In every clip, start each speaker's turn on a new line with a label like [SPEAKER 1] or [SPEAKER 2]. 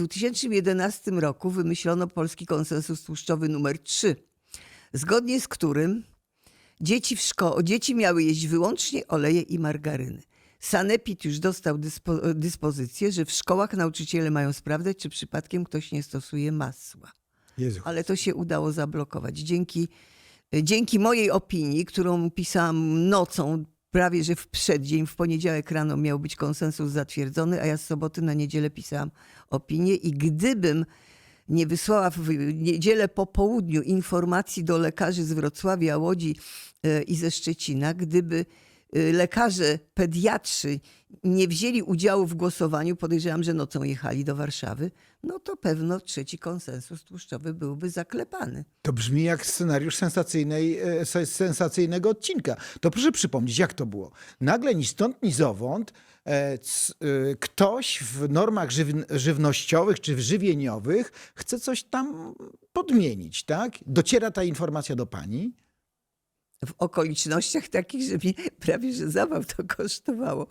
[SPEAKER 1] 2011 roku wymyślono polski konsensus tłuszczowy numer 3, zgodnie z którym dzieci, w szko- dzieci miały jeść wyłącznie oleje i margaryny. Sanepid już dostał dyspo- dyspozycję, że w szkołach nauczyciele mają sprawdzać, czy przypadkiem ktoś nie stosuje masła.
[SPEAKER 2] Jezu.
[SPEAKER 1] Ale to się udało zablokować. Dzięki, dzięki mojej opinii, którą pisałam nocą, prawie że w przeddzień, w poniedziałek rano miał być konsensus zatwierdzony, a ja z soboty na niedzielę pisałam opinię i gdybym nie wysłała w niedzielę po południu informacji do lekarzy z Wrocławia, Łodzi e, i ze Szczecina, gdyby e, lekarze pediatrzy nie wzięli udziału w głosowaniu, podejrzewam, że nocą jechali do Warszawy, no to pewno trzeci konsensus tłuszczowy byłby zaklepany.
[SPEAKER 2] To brzmi jak scenariusz sensacyjnej, e, se- sensacyjnego odcinka. To proszę przypomnieć, jak to było. Nagle ni stąd, ni zowąd e, e, ktoś w normach żywn- żywnościowych czy żywieniowych chce coś tam podmienić, tak? Dociera ta informacja do pani?
[SPEAKER 1] w okolicznościach takich, że mnie prawie że zabaw to kosztowało.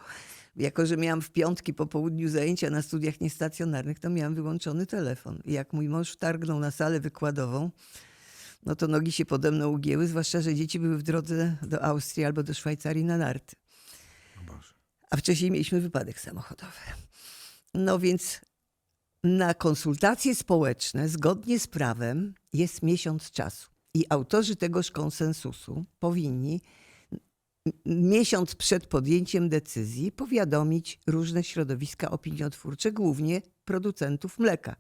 [SPEAKER 1] Jako, że miałam w piątki po południu zajęcia na studiach niestacjonarnych, to miałam wyłączony telefon. I jak mój mąż wtargnął na salę wykładową, no to nogi się pode mną ugięły, zwłaszcza, że dzieci były w drodze do Austrii albo do Szwajcarii na narty. A wcześniej mieliśmy wypadek samochodowy. No więc na konsultacje społeczne zgodnie z prawem jest miesiąc czasu. I autorzy tegoż konsensusu powinni miesiąc przed podjęciem decyzji powiadomić różne środowiska opiniotwórcze, głównie producentów mleka,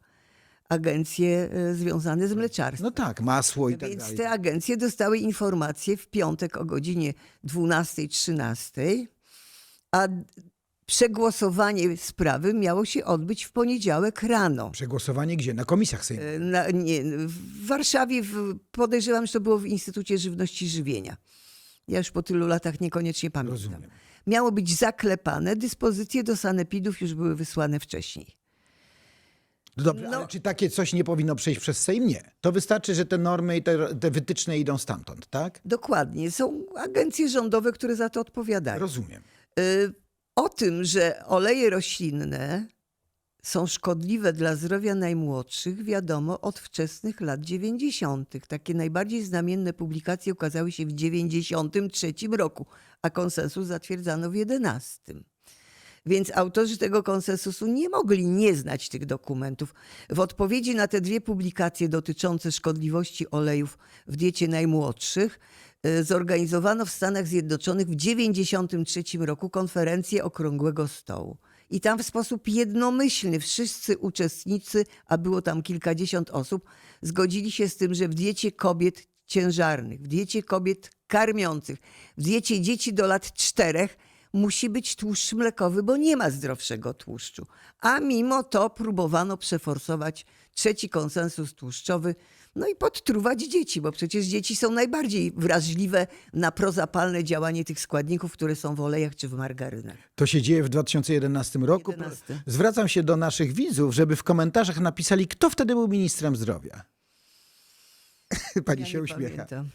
[SPEAKER 1] agencje e, związane z mleczarstwem.
[SPEAKER 2] No tak, masło i tak
[SPEAKER 1] Więc
[SPEAKER 2] dalej.
[SPEAKER 1] te agencje dostały informacje w piątek o godzinie 12-13, a przegłosowanie sprawy miało się odbyć w poniedziałek rano.
[SPEAKER 2] Przegłosowanie gdzie? Na komisjach sejmowych.
[SPEAKER 1] E, Na, nie, w Warszawie w, podejrzewam, że to było w Instytucie Żywności i Żywienia. Ja już po tylu latach niekoniecznie pamiętam.
[SPEAKER 2] Rozumiem.
[SPEAKER 1] Miało być zaklepane, dyspozycje do sanepidów już były wysłane wcześniej.
[SPEAKER 2] No dobrze,
[SPEAKER 1] No-
[SPEAKER 2] ale czy takie coś nie powinno przejść przez Sejm? Nie. To wystarczy, że te normy i te, te wytyczne idą stamtąd, tak?
[SPEAKER 1] Dokładnie. Są agencje rządowe, które za to odpowiadają.
[SPEAKER 2] Rozumiem.
[SPEAKER 1] Y, O tym, że oleje roślinne są szkodliwe dla zdrowia najmłodszych, wiadomo od wczesnych lat 90. Takie najbardziej znamienne publikacje ukazały się w 93 roku, a konsensus zatwierdzano w 11. Więc autorzy tego konsensusu nie mogli nie znać tych dokumentów. W odpowiedzi na te dwie publikacje dotyczące szkodliwości olejów w diecie najmłodszych y, zorganizowano w Stanach Zjednoczonych w 1993 roku konferencję Okrągłego Stołu. I tam w sposób jednomyślny wszyscy uczestnicy, a było tam kilkadziesiąt osób, zgodzili się z tym, że w diecie kobiet ciężarnych, w diecie kobiet karmiących, w diecie dzieci do lat czterech musi być tłuszcz mlekowy, bo nie ma zdrowszego tłuszczu. A mimo to próbowano przeforsować trzeci konsensus tłuszczowy, no i podtruwać dzieci, bo przecież dzieci są najbardziej wrażliwe na prozapalne działanie tych składników, które są w olejach czy w margarynach.
[SPEAKER 2] To się dzieje w 2011 roku.
[SPEAKER 1] 11.
[SPEAKER 2] Zwracam się do naszych widzów, żeby w komentarzach napisali, kto wtedy był ministrem zdrowia. Pani
[SPEAKER 1] Ja
[SPEAKER 2] się uśmiecha.
[SPEAKER 1] pamiętam.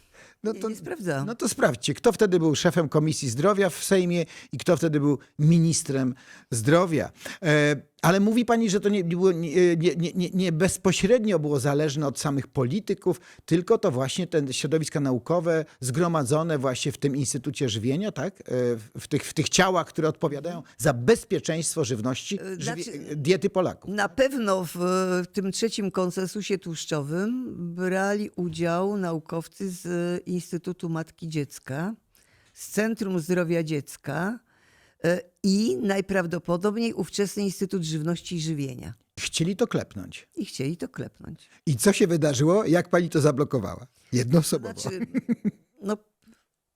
[SPEAKER 2] No to,
[SPEAKER 1] nie sprawdzałam.
[SPEAKER 2] no to sprawdźcie, kto wtedy był szefem Komisji Zdrowia w Sejmie i kto wtedy był ministrem zdrowia. E, ale mówi pani, że to nie, było, nie, nie, nie, nie bezpośrednio było zależne od samych polityków, tylko to właśnie te środowiska naukowe zgromadzone właśnie w tym Instytucie Żywienia, tak? E, w, tych, w tych ciałach, które odpowiadają za bezpieczeństwo żywności,
[SPEAKER 1] E, znaczy-
[SPEAKER 2] diety Polaków.
[SPEAKER 1] Na pewno w, tym trzecim konsensusie tłuszczowym brali udział naukowcy z Instytutu Matki Dziecka, z Centrum Zdrowia Dziecka e, i najprawdopodobniej ówczesny Instytut Żywności i Żywienia.
[SPEAKER 2] Chcieli to klepnąć.
[SPEAKER 1] I chcieli to klepnąć.
[SPEAKER 2] I co się wydarzyło? Jak pani to zablokowała? Jednoosobowo.
[SPEAKER 1] Znaczy, no,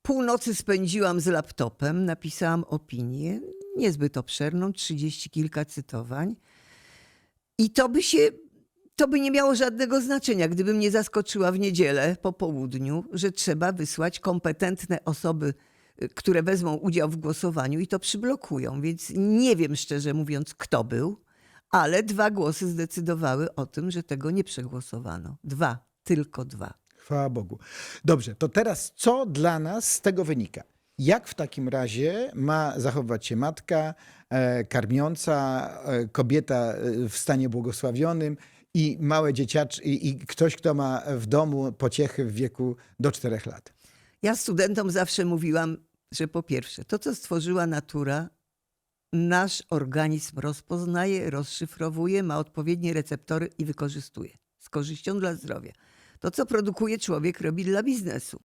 [SPEAKER 1] północy spędziłam z laptopem, napisałam opinię, niezbyt obszerną, trzydzieści kilka cytowań. I to by się, to by nie miało żadnego znaczenia, gdybym nie zaskoczyła w niedzielę po południu, że trzeba wysłać kompetentne osoby, które wezmą udział w głosowaniu i to przyblokują. Więc nie wiem szczerze mówiąc, kto był, ale dwa głosy zdecydowały o tym, że tego nie przegłosowano. Dwa, tylko dwa.
[SPEAKER 2] Chwała Bogu. Dobrze, to teraz co dla nas z tego wynika? Jak w takim razie ma zachowywać się matka, e, karmiąca, e, kobieta e, w stanie błogosławionym i małe dzieciacz i, i ktoś, kto ma w domu pociechy w wieku do 4 lat?
[SPEAKER 1] Ja studentom zawsze mówiłam, że po pierwsze, to co stworzyła natura, nasz organizm rozpoznaje, rozszyfrowuje, ma odpowiednie receptory i wykorzystuje z korzyścią dla zdrowia. To, co produkuje człowiek, robi dla biznesu.